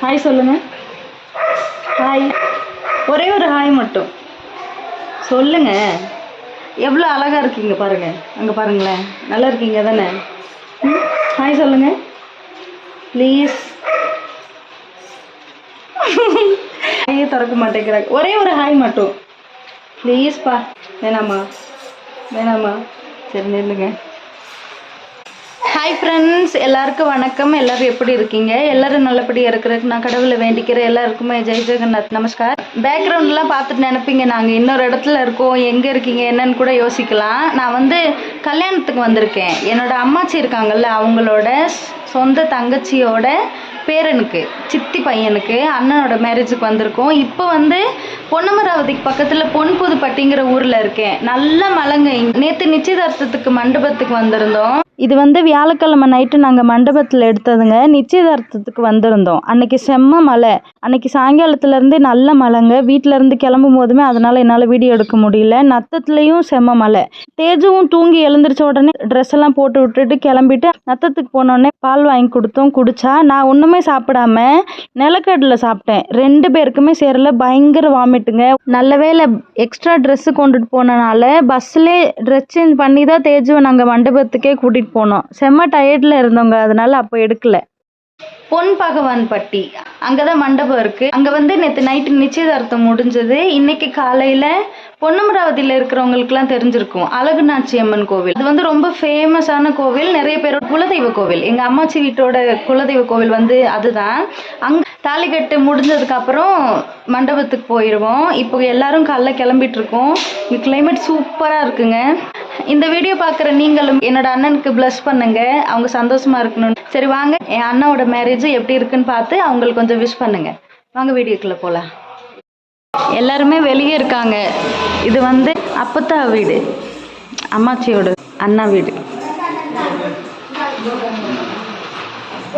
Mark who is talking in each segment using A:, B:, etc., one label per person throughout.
A: Hi சொல்லுங்கள் hi ஒரே ஒரு ஹாய் மட்டும். சொல்லுங்கள் எவ்வளோ அழகாக இருக்கீங்க பாருங்கள் அங்கே பாருங்களேன். நல்லா இருக்கீங்க தானே? ஹாய் சொல்லுங்கள் ப்ளீஸ் ஹாயே திறக்க மாட்டேங்கிறாங்க. ஒரே ஒரு ஹாய் மட்டும். ப்ளீஸ்ப்பா வேணாமா? வேணாமா? சரி நில்லுங்க. ஹாய் ஃப்ரெண்ட்ஸ் எல்லாருக்கும் வணக்கம். எல்லாரும் எப்படி இருக்கீங்க? எல்லாரும் நல்லபடியாக இருக்கிறதுக்கு நான் கடவுளை வேண்டிக்கிறேன். எல்லாருக்குமே ஜெய் ஜெகநாத். நமஸ்கார். பேக்ரவுண்ட்லாம் பார்த்துட்டு நினைப்பீங்க. நாங்கள் இன்னொரு இடத்துல இருக்கோம். எங்கே இருக்கீங்க? என்னன்னு கூட யோசிக்கலாம். நான் வந்து கல்யாணத்துக்கு வந்திருக்கேன். என்னோட அம்மாச்சி இருக்காங்கல்ல அவங்களோட சொந்த தங்கச்சியோட பேரனுக்கு சித்தி பையனுக்கு அண்ணனோட மேரேஜுக்கு வந்திருக்கோம். இப்போ வந்து பொன்னமராவதிக்கு பக்கத்தில் பொன்புதுப்பட்டிங்கிற ஊரில் இருக்கேன். நல்ல மழைங்க நேற்று நிச்சயதார்த்தத்துக்கு மண்டபத்துக்கு வந்திருந்தோம். இது வந்து வியாழக்கிழமை நைட்டு நாங்கள் மண்டபத்தில் எடுத்ததுங்க. நிச்சயதார்த்தத்துக்கு வந்திருந்தோம். அன்னைக்கு செம்ம மழை. அன்னைக்கு சாயங்காலத்துலேருந்தே நல்ல மழைங்க. வீட்டில் இருந்து கிளம்பும் போதுமே அதனால் என்னால் வீடியோ எடுக்க முடியல. நத்தத்துலேயும் செம்ம மழை. தேஜுவும் தூங்கி எழுந்திரிச்ச உடனே ட்ரெஸ் எல்லாம் போட்டு விட்டுட்டு கிளம்பிட்டு நத்தத்துக்கு போனோடனே பால் வாங்கி கொடுத்தோம். குடிச்சா நான் ஒன்றுமே சாப்பிடாம நிலக்கடலில் சாப்பிட்டேன். ரெண்டு பேருக்குமே சேரல. பயங்கர வாமிட்டுங்க நல்ல வேளை எக்ஸ்ட்ரா ட்ரெஸ்ஸு கொண்டுட்டு போனனால பஸ்ஸில் ட்ரெஸ் சேஞ்ச் பண்ணி தான் தேஜுவை நாங்கள் மண்டபத்துக்கே கூட்டிகிட்டு போனோம். செம்ம டயர்டில் இருந்தவங்க அதனால அப்போ எடுக்கல. பொன் பகவான் பட்டி. அங்கே தான் மண்டபம் இருக்குது அங்கே வந்து நேற்று நைட்டு நிச்சயதார்த்தம் முடிஞ்சது. இன்னைக்கு காலையில் பொன்னமராவதியில் இருக்கிறவங்களுக்குலாம் தெரிஞ்சிருக்கும். அழகுநாச்சி அம்மன் கோவில். இது வந்து ரொம்ப ஃபேமஸான கோவில். நிறைய பேரோட குலதெய்வ கோவில். எங்கள் அம்மாச்சி வீட்டோட குலதெய்வ கோவில் வந்து அதுதான். அங் தாலிக்கட்டு முடிஞ்சதுக்கு அப்புறம் மண்டபத்துக்கு போயிடுவோம் இப்போ எல்லாரும் காலைல கிளம்பிட்டு இருக்கோம். கிளைமேட் சூப்பராக இருக்குங்க. இந்த வீடியோ பார்க்குற நீங்களும் என்னோட அண்ணனுக்கு ப்ளஸ் பண்ணுங்க. அவங்க சந்தோஷமா இருக்கணும். சரி வாங்க. என் அண்ணாவோட மேரேஜ் எப்படி இருக்குன்னு பார்த்து அவங்களுக்கு கொஞ்சம் விஷ் பண்ணுங்க. வாங்க வீடியோக்குள்ள போகலாம் எல்லாருமே வெளியே இருக்காங்க. இது வந்து அப்பத்தா வீடு. அம்மாச்சியோட அண்ணா வீடு.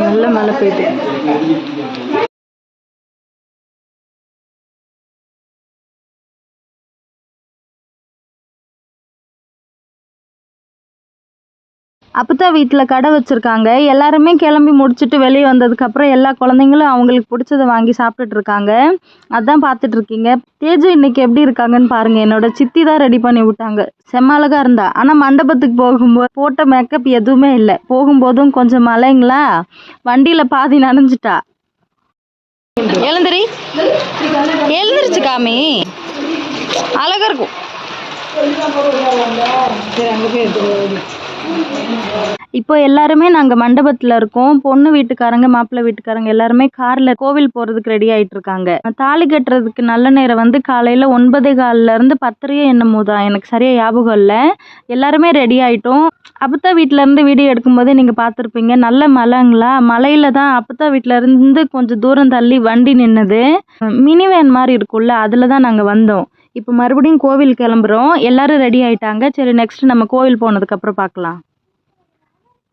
A: நல்ல மழை பெய்யுது அப்பத்தா வீட்டில் கடை வச்சுருக்காங்க. எல்லாருமே கிளம்பி முடிச்சுட்டு வெளியே வந்ததுக்கப்புறம் எல்லா குழந்தைங்களும் அவங்களுக்கு பிடிச்சத வாங்கி சாப்பிட்டுட்டு இருக்காங்க. அதான் பார்த்துட்டு இருக்கீங்க. தேஜு இன்னைக்கு எப்படி இருக்காங்கன்னு பாருங்கள் என்னோட சித்தி தான் ரெடி பண்ணி விட்டாங்க. செம்ம அழகாக இருந்தா. ஆனால் மண்டபத்துக்கு போகும்போது போட்ட மேக்கப் எதுவுமே இல்லை. போகும்போதும் கொஞ்சம் மழைங்களா? வண்டியில் பாதி நனைஞ்சிட்டா. எழுந்திரி. எழுந்திரிச்சு காமி. அழகா இருக்கும். இப்போ எல்லாருமே நாங்கள் மண்டபத்தில் இருக்கோம். பொண்ணு வீட்டுக்காரங்க மாப்பிள்ளை வீட்டுக்காரங்க எல்லாருமே காரில் கோவில் போகிறதுக்கு ரெடி ஆகிட்டு இருக்காங்க தாலி கட்டுறதுக்கு நல்ல நேரம் வந்து காலையில் ஒன்பதே காலில் இருந்து பத்தரையோ என்னமோ தான். எனக்கு சரியாக ஞாபகம் இல்லை. எல்லாருமே ரெடி ஆகிட்டோம் அப்பத்தா வீட்டில் இருந்து வீடியோ எடுக்கும்போதே நீங்கள் பார்த்துருப்பீங்க. நல்ல மலைங்களா? மலையில் தான் அப்பத்தா வீட்டில் இருந்து கொஞ்சம் தூரம் தள்ளி வண்டி நின்றுது மினி வேன் மாதிரி இருக்கும்ல அதில் தான் நாங்கள் வந்தோம். இப்போ மறுபடியும் கோவில் கிளம்புறோம். எல்லாரும் ரெடி ஆயிட்டாங்க. சரி நெக்ஸ்ட் நம்ம கோவில் போனதுக்கப்புறம் பார்க்கலாம்.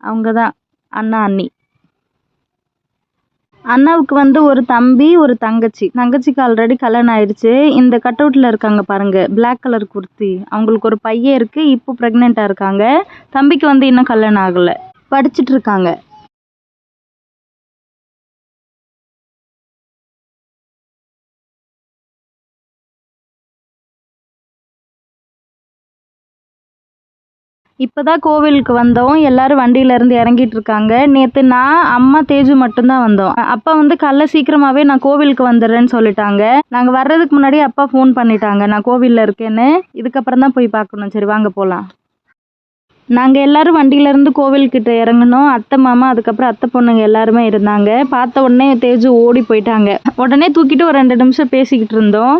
A: அவங்க தான் அண்ணா அண்ணி. அண்ணாவுக்கு வந்து ஒரு தம்பி ஒரு தங்கச்சி. தங்கச்சிக்கு ஆல்ரெடி கல்யாணம் ஆயிடுச்சு இந்த கட் அவுட்டில் இருக்காங்க பாருங்கள் பிளாக் கலர் குர்த்தி அவங்களுக்கு ஒரு பையன் இருக்குது இப்போ ப்ரெக்னெண்ட்டாக இருக்காங்க. தம்பிக்கு வந்து இன்னும் கல்யாணம் ஆகலை. படிச்சுட்டு இருக்காங்க. இப்போ தான் கோவிலுக்கு வந்தோம். எல்லாரும் வண்டியில இருந்து இறங்கிட்டு இருக்காங்க. நேற்று நான் அம்மா தேஜு மட்டும்தான் வந்தோம். அப்பா வந்து காலைல சீக்கிரமாகவே நான் கோவிலுக்கு வந்துடுறேன்னு சொல்லிட்டாங்க. நாங்கள் வர்றதுக்கு முன்னாடி அப்பா ஃபோன் பண்ணிட்டாங்க. நான் கோவிலில் இருக்கேன்னு. இதுக்கப்புறம் தான் போய் பார்க்கணும். சரி வாங்க போகலாம் நாங்கள் எல்லாரும் வண்டியிலேருந்து கோவில்கிட்ட இறங்கினோம். அத்தை மாமா அதுக்கப்புறம் அத்தை பொண்ணுங்க எல்லாருமே இருந்தாங்க. பார்த்த உடனே தேஜு ஓடி போயிட்டாங்க. உடனே தூக்கிட்டு ஒரு ரெண்டு நிமிஷம் பேசிக்கிட்டு இருந்தோம்.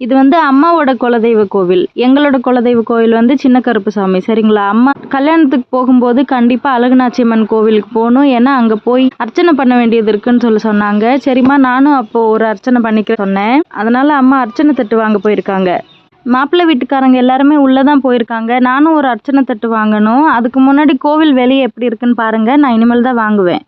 A: இது வந்து அம்மாவோட குலதெய்வ கோவில். எங்களோட குலதெய்வ கோவில் வந்து சின்ன கருப்பு சாமி சரிங்களா? அம்மா கல்யாணத்துக்கு போகும்போது கண்டிப்பாக அழகுநாச்சியம்மன் கோவிலுக்கு போகணும். ஏன்னா அங்கே போய் அர்ச்சனை பண்ண வேண்டியது இருக்குன்னு சொல்லி சொன்னாங்க. சரிம்மா நானும் அப்போது ஒரு அர்ச்சனை பண்ணிக்க சொன்னேன். அதனால அம்மா அர்ச்சனை தட்டு வாங்க போயிருக்காங்க. மாப்பிள்ளை வீட்டுக்காரங்க எல்லாருமே உள்ளே தான் போயிருக்காங்க. நானும் ஒரு அர்ச்சனை தட்டு வாங்கணும். அதுக்கு முன்னாடி கோவில் வெளியே எப்படி இருக்குன்னு பாருங்க. நான் இனிமேல் தான் வாங்குவேன்.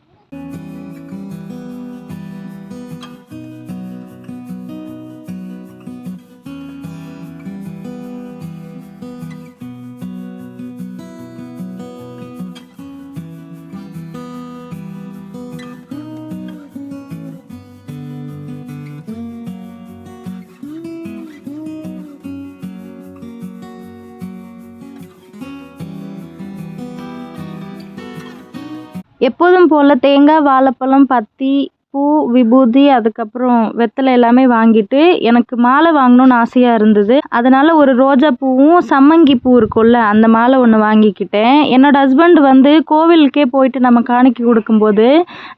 A: எப்போதும் போல் தேங்காய் வாழைப்பழம் பத்தி பூ விபூதி அதுக்கப்புறம் வெத்தலை எல்லாமே வாங்கிட்டு எனக்கு மாலை வாங்கணும்னு ஆசையாக இருந்தது. அதனால் ஒரு ரோஜா பூவும் சம்மங்கி பூ இருக்கும்ல அந்த மாலை ஒன்று வாங்கிக்கிட்டேன். என்னோட ஹஸ்பண்ட் வந்து கோவிலுக்கே போயிட்டு நம்ம காணிக்கை கொடுக்கும்போது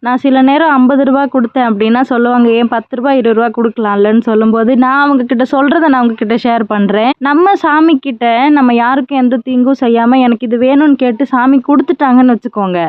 A: நான் சில நேரம் ஐம்பது ரூபா கொடுத்தேன் அப்படின்னா சொல்லுவாங்க ஏன் பத்து ரூபா இருபது ரூபா கொடுக்கலாம்லன்னு சொல்லும்போது நான் அவங்க கிட்ட சொல்கிறத நான் அவங்கக்கிட்ட ஷேர் பண்ணுறேன் நம்ம சாமி கிட்ட நம்ம யாருக்கும் எந்த தீங்கும் செய்யாமல் எனக்கு இது வேணும்னு கேட்டு சாமி கொடுத்துட்டாங்கன்னு வச்சுக்கோங்க.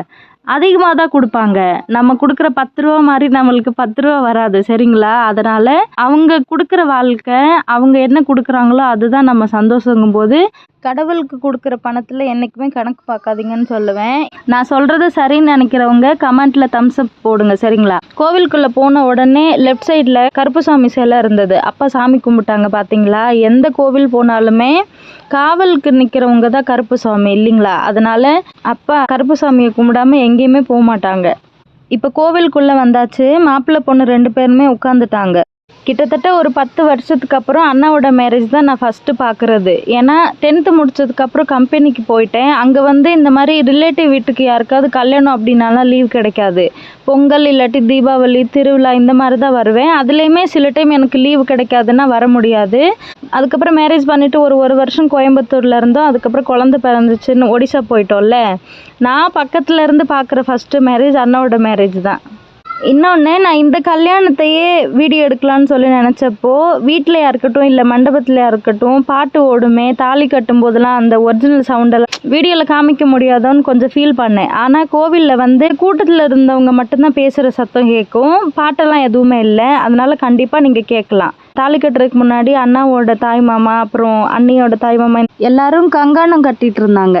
A: அதிகமாக தான் கொடுப்பாங்க. நம்ம கொடுக்குற பத்து ரூபா மாதிரி நம்மளுக்கு பத்து ரூபா வராது சரிங்களா? அதனால் அவங்க கொடுக்குற வாழ்க்கை அவங்க என்ன கொடுக்குறாங்களோ அதுதான் நம்ம சந்தோஷங்கும் போது கடவுளுக்கு கொடுக்குற பணத்தில் என்றைக்குமே கணக்கு பார்க்காதீங்கன்னு சொல்லுவேன். நான் சொல்கிறது சரின்னு நினைக்கிறவங்க கமெண்ட்டில் தம்ஸ்அப் போடுங்க சரிங்களா? கோவிலுக்குள்ளே போன உடனே லெஃப்ட் சைடில் கருப்புசாமி சிலை இருந்தது. அப்பா சாமி கும்பிட்டாங்க பார்த்தீங்களா எந்த கோவில் போனாலுமே காவலுக்கு நிற்கிறவங்க தான் கருப்புசாமி இல்லைங்களா? அதனால் அப்பா கருப்புசாமியை கும்பிடாம எங்கேயுமே போக மாட்டாங்க இப்போ கோவிலுக்குள்ளே வந்தாச்சு. மாப்பிள்ளை பொண்ணு ரெண்டு பேருமே உட்காந்துட்டாங்க கிட்டத்தட்ட ஒரு பத்து வருஷத்துக்கு அப்புறம் அண்ணாவோட மேரேஜ் தான் நான் ஃபஸ்ட்டு பார்க்குறது ஏன்னா டென்த்து முடிச்சதுக்கப்புறம் கம்பெனிக்கு போயிட்டேன். அங்கே வந்து இந்த மாதிரி ரிலேட்டிவ் வீட்டுக்கு யாருக்காவது கல்யாணம் அப்படின்னாலாம் லீவ் கிடைக்காது. பொங்கல் இல்லாட்டி தீபாவளி திருவிழா இந்த மாதிரி தான் வருவேன். அதுலேயுமே சில டைம் எனக்கு லீவு கிடைக்காதுன்னா வர முடியாது. அதுக்கப்புறம் மேரேஜ் பண்ணிவிட்டு ஒரு ஒரு வருஷம் கோயம்புத்தூரில் இருந்தோம். அதுக்கப்புறம் குழந்த பிறந்துச்சுன்னு ஒடிசா போயிட்டோம்ல. நான் பக்கத்தில் இருந்து பார்க்குற ஃபஸ்ட்டு மேரேஜ் அண்ணாவோட மேரேஜ் தான். இன்னொன்று நான் இந்த கல்யாணத்தையே வீடியோ எடுக்கலான்னு சொல்லி நினச்சப்போ வீட்டிலையா இருக்கட்டும் இல்லை மண்டபத்திலையா இருக்கட்டும் பாட்டு ஓடுமே தாலி கட்டும் போதெல்லாம் அந்த ஒரிஜினல் சவுண்டெல்லாம் வீடியோவில் காமிக்க முடியாதோன்னு கொஞ்சம் ஃபீல் பண்ணேன். ஆனால் கோவிலில் வந்து கூட்டத்தில் இருந்தவங்க மட்டும்தான் பேசுகிற சத்தம் கேட்கும். பாட்டெல்லாம் எதுவுமே இல்லை. அதனால் கண்டிப்பாக நீங்கள் கேட்கலாம். தாலி கட்டுறதுக்கு முன்னாடி அண்ணாவோட தாய் மாமா அப்புறம் அண்ணியோட தாய் மாமா எல்லாரும் கங்காணம் கட்டிட்டு இருந்தாங்க.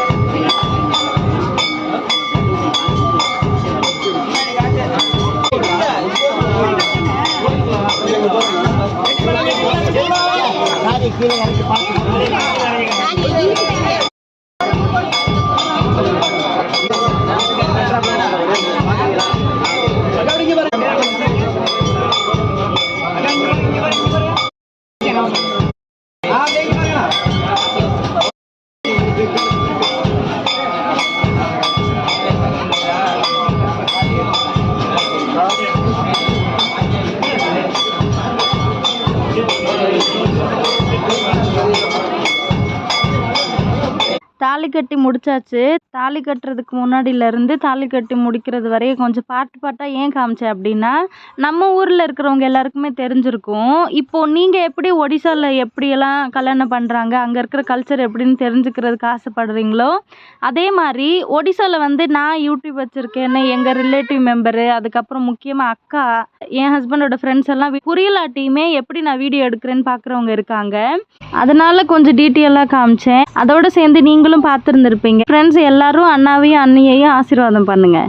A: முடிச்சாச்சு. தாலி கட்டுறதுக்கு முன்னாடியிலேருந்து தாலி கட்டி முடிக்கிறது வரையும் கொஞ்சம் பாட்டு பாட்டாக ஏன் காமிச்சேன் அப்படின்னா நம்ம ஊரில் இருக்கிறவங்க எல்லாருக்குமே தெரிஞ்சிருக்கும். இப்போது நீங்கள் எப்படி ஒடிசாவில் எப்படியெல்லாம் கல்யாணம் பண்ணுறாங்க அங்கே இருக்கிற கல்ச்சர் எப்படின்னு தெரிஞ்சுக்கிறதுக்கு ஆசைப்படுறீங்களோ அதே மாதிரி ஒடிசாவில் வந்து நான் யூடியூப் வச்சுருக்கேன்னு எங்கள் ரிலேட்டிவ் மெம்பரு அதுக்கப்புறம் முக்கியமாக அக்கா என் ஹஸ்பண்டோட ஃப்ரெண்ட்ஸ் எல்லாம் புரியலாட்டியுமே எப்படி நான் வீடியோ எடுக்கிறேன்னு பார்க்குறவங்க இருக்காங்க. அதனால் கொஞ்சம் டீட்டெயிலாக காமிச்சேன். அதோட சேர்ந்து நீங்களும் பார்த்துருந்துருப்பீங்க. ஃப்ரெண்ட்ஸ் எல்லாரும் அண்ணாவையும் அண்ணியையும் ஆசீர்வாதம் பண்ணுங்க.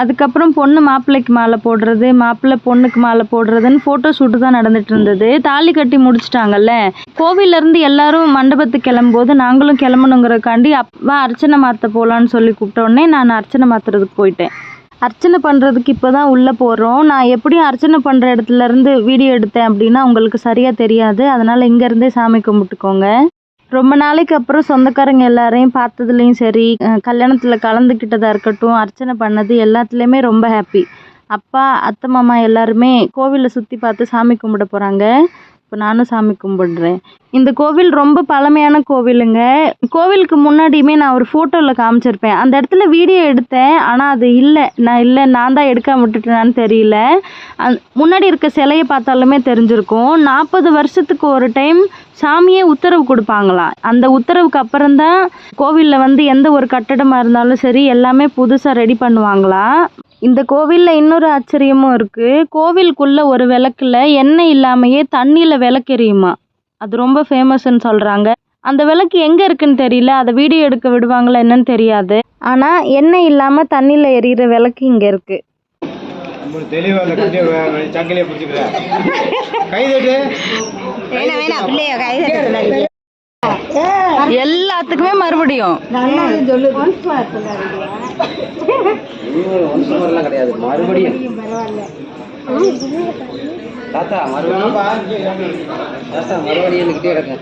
A: அதுக்கப்புறம் பொண்ணு மாப்பிள்ளைக்கு மாலை போடுறது மாப்பிள்ளை பொண்ணுக்கு மாலை போடுறதுன்னு ஃபோட்டோ ஷூட்டு தான் நடந்துட்டு இருந்தது. தாலி கட்டி முடிச்சிட்டாங்கல்ல. கோவில்ல இருந்து எல்லாரும் மண்டபத்துக்கு கிளம்பும்போது நாங்களும் கிளம்பணுங்கிறக்காண்டி அப்பா அர்ச்சனை மாற்ற போகலான்னு சொல்லி கூப்பிட்டோடனே நான் அர்ச்சனை மாற்றுறதுக்கு போயிட்டேன். அர்ச்சனை பண்ணுறதுக்கு இப்போ தான் உள்ளே போகிறோம் நான் எப்படியும் அர்ச்சனை பண்ணுற இடத்துல இருந்து வீடியோ எடுத்தேன் அப்படின்னா உங்களுக்கு சரியாக தெரியாது. அதனால் இங்கேருந்தே சாமி கும்பிட்டுக்கோங்க. ரொம்ப நாளைக்கு அப்புறம் சொந்தக்காரங்க எல்லாரையும் பார்த்ததுலேயும் சரி கல்யாணத்தில் கலந்துக்கிட்டதாக இருக்கட்டும் அர்ச்சனை பண்ணது எல்லாத்துலேயுமே ரொம்ப ஹாப்பி அப்பா அத்தை மாமா எல்லாருமே கோவிலை சுற்றி பார்த்து சாமி கும்பிட போகிறாங்க இப்போ நானும் சாமி கும்பிடுறேன். இந்த கோவில் ரொம்ப பழமையான கோவிலுங்க. கோவிலுக்கு முன்னாடியுமே நான் ஒரு ஃபோட்டோவில் காமிச்சிருப்பேன். அந்த இடத்துல வீடியோ எடுத்தேன். ஆனால் அது இல்லை. நான் இல்லை நான் தான் எடுக்க விட்டுட்டேனான்னு தெரியல. அந் முன்னாடி இருக்க சிலையை பார்த்தாலுமே தெரிஞ்சிருக்கும். நாற்பது வருஷத்துக்கு ஒரு டைம் சாமியே உத்தரவு கொடுப்பாங்களாம் அந்த உத்தரவுக்கு அப்புறம்தான் கோவிலில் வந்து எந்த ஒரு கட்டடமாக இருந்தாலும் சரி எல்லாமே புதுசாக ரெடி பண்ணுவாங்களாம் இந்த கோவிலில் இன்னொரு ஆச்சரியமும் இருக்குது கோவிலுக்குள்ளே ஒரு விளக்குல எண்ணெய் இல்லாமையே தண்ணியில் விளக்கு எரியுமா அது ரொம்ப ஃபேமஸ்ன்னு சொல்கிறாங்க அந்த விளக்கு எங்கே இருக்குன்னு தெரியல. அதை வீடியோ எடுக்க விடுவாங்களா என்னன்னு தெரியாது. ஆனால் எண்ணெய் இல்லாமல் தண்ணியில் எரியிற விளக்கு இங்கே இருக்குது
B: தெளிவா
A: எல்லாத்துக்குமே மறுபடியும்.
C: கிடையாது மறுபடியும். தாத்தா மறுபடியும் தாத்தா மறுபடியும் கிட்டே இருக்கேன்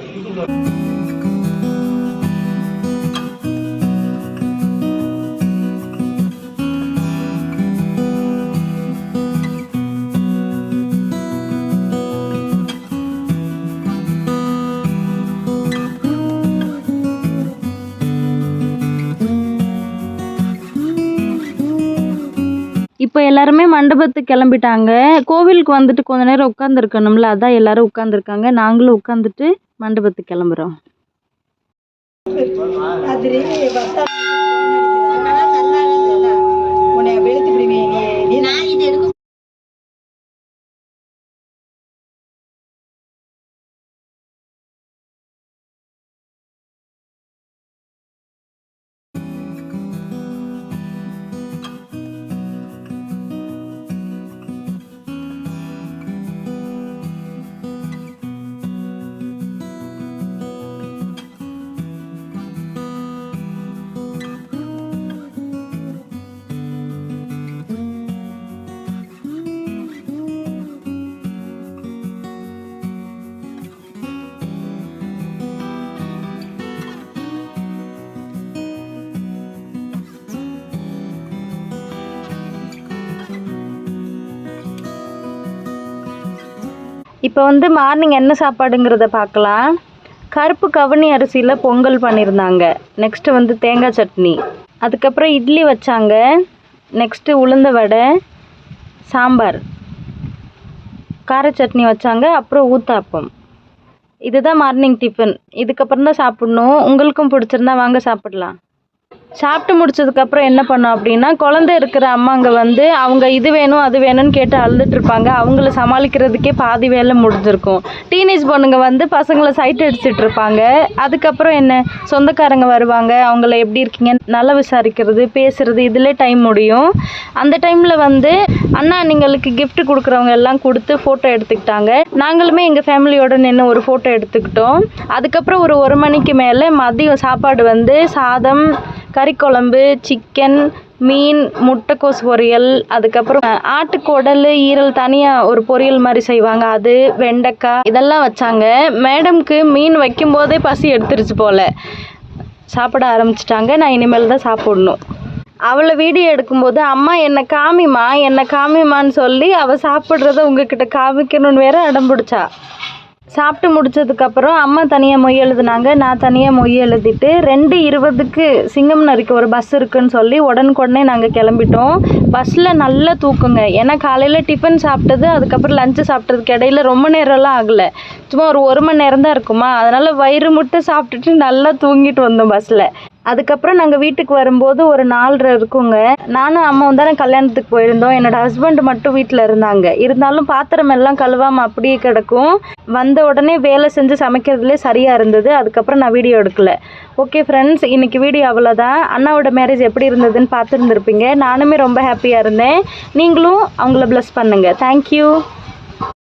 A: இப்போ எல்லாருமே மண்டபத்துக்கு கிளம்பிட்டாங்க. கோவிலுக்கு வந்துட்டு கொஞ்ச நேரம் உட்காந்துருக்கணும்ல அதான் எல்லாரும் உட்காந்துருக்காங்க நாங்களும் உட்காந்துட்டு மண்டபத்துக்கு கிளம்புறோம். இப்போ வந்து மார்னிங் என்ன சாப்பாடுங்கிறத பார்க்கலாம். கருப்பு கவுனி அரிசியில் பொங்கல் பண்ணியிருந்தாங்க. நெக்ஸ்ட்டு வந்து தேங்காய் சட்னி. அதுக்கப்புறம் இட்லி வச்சாங்க. நெக்ஸ்ட்டு உளுந்த வடை சாம்பார். கார சட்னி வச்சாங்க. அப்புறம் ஊத்தாப்பம். இதுதான் மார்னிங் டிஃபன் இதுக்கப்புறம் தான் சாப்பிட்ணும். உங்களுக்கும் பிடிச்சிருந்தா வாங்க சாப்பிட்லாம். சாப்பிட்டு முடிச்சதுக்கப்புறம் என்ன பண்ணோம் அப்படின்னா குழந்தை இருக்கிற அம்மாங்க வந்து அவங்க இது வேணும் அது வேணும்னு கேட்டு அழுதுட்ருப்பாங்க அவங்கள சமாளிக்கிறதுக்கே பாதி வேலை முடிஞ்சிருக்கும். டீனேஜ் பொண்ணுங்க வந்து பசங்களை சைட் அடிச்சுட்டு இருப்பாங்க. அதுக்கப்புறம் என்ன? சொந்தக்காரங்க வருவாங்க. அவங்கள எப்படி இருக்கீங்க? நல்லா விசாரிக்கிறது பேசுறது இதில் டைம் முடியும். அந்த டைமில் வந்து அண்ணா நீங்களுக்கு கிஃப்ட் கொடுக்குறவங்க எல்லாம் கொடுத்து ஃபோட்டோ எடுத்துக்கிட்டாங்க. நாங்களுமே எங்கள் ஃபேமிலியோட நின்று ஒரு ஃபோட்டோ எடுத்துக்கிட்டோம். அதுக்கப்புறம் ஒரு ஒரு மணிக்கு மேலே மதியம் சாப்பாடு வந்து சாதம் கறிக்குழம்பு சிக்கன் மீன் முட்டைக்கோஸ் பொரியல் அதுக்கப்புறம் ஆட்டுக்குடல் ஈரல் தனியாக ஒரு பொரியல் மாதிரி செய்வாங்க. அது வெண்டைக்காய் இதெல்லாம் வச்சாங்க. மேடம்க்கு மீன் வைக்கும்போதே பசி எடுத்துருச்சு போல். சாப்பிட ஆரம்பிச்சிட்டாங்க. நான் இனிமேல் தான் சாப்பிடணும். அவளை வீடியோ எடுக்கும்போது அம்மா என்னை காமிமா என்னை காமிமான்னு சொல்லி அவள் சாப்பிட்றத உங்ககிட்ட காமிக்கணும்னு வேற அடம் பிடிச்சா. சாப்பிட்டு முடிச்சதுக்கப்புறம் அம்மா தனியாக மொய் எழுதுனாங்க. நான் தனியாக மொய் எழுதிட்டு ரெண்டு இருபதுக்கு சிங்கம் நரிக்கு ஒரு பஸ் இருக்குன்னு சொல்லி உடனுக்குடனே நாங்கள் கிளம்பிட்டோம். பஸ்ஸில் நல்லா தூக்குங்க. ஏன்னா காலையில் டிஃபன் சாப்பிட்டது அதுக்கப்புறம் லஞ்சு சாப்பிட்டதுக்கு இடையில ரொம்ப நேரம்லாம் ஆகலை. சும்மா ஒரு ஒரு மணி நேரம் தான் இருக்குமா? அதனால் வயிறு முட்டை சாப்பிட்டுட்டு நல்லா தூங்கிட்டு வந்தோம் பஸ்ஸில் அதுக்கப்புறம் நாங்கள் வீட்டுக்கு வரும்போது ஒரு நாலரை இருக்குங்க. நானும் அம்மாவும் தானே கல்யாணத்துக்கு போயிருந்தோம். என்னோட ஹஸ்பண்ட் மட்டும் வீட்டில் இருந்தாங்க. இருந்தாலும் பாத்திரம் எல்லாம் கழுவாமல் அப்படியே கிடக்கும். வந்த உடனே வேலை செஞ்சு சமைக்கிறதுலே சரியாக இருந்தது. அதுக்கப்புறம் நான் வீடியோ எடுக்கல. ஓகே ஃப்ரெண்ட்ஸ் இன்றைக்கி வீடியோ அவ்வளோதான் அண்ணாவோட மேரேஜ் எப்படி இருந்ததுன்னு பார்த்துருந்துருப்பீங்க. நானுமே ரொம்ப ஹாப்பியாக இருந்தேன். நீங்களும் அவங்கள ப்ளஸ் பண்ணுங்கள் தேங்க்யூ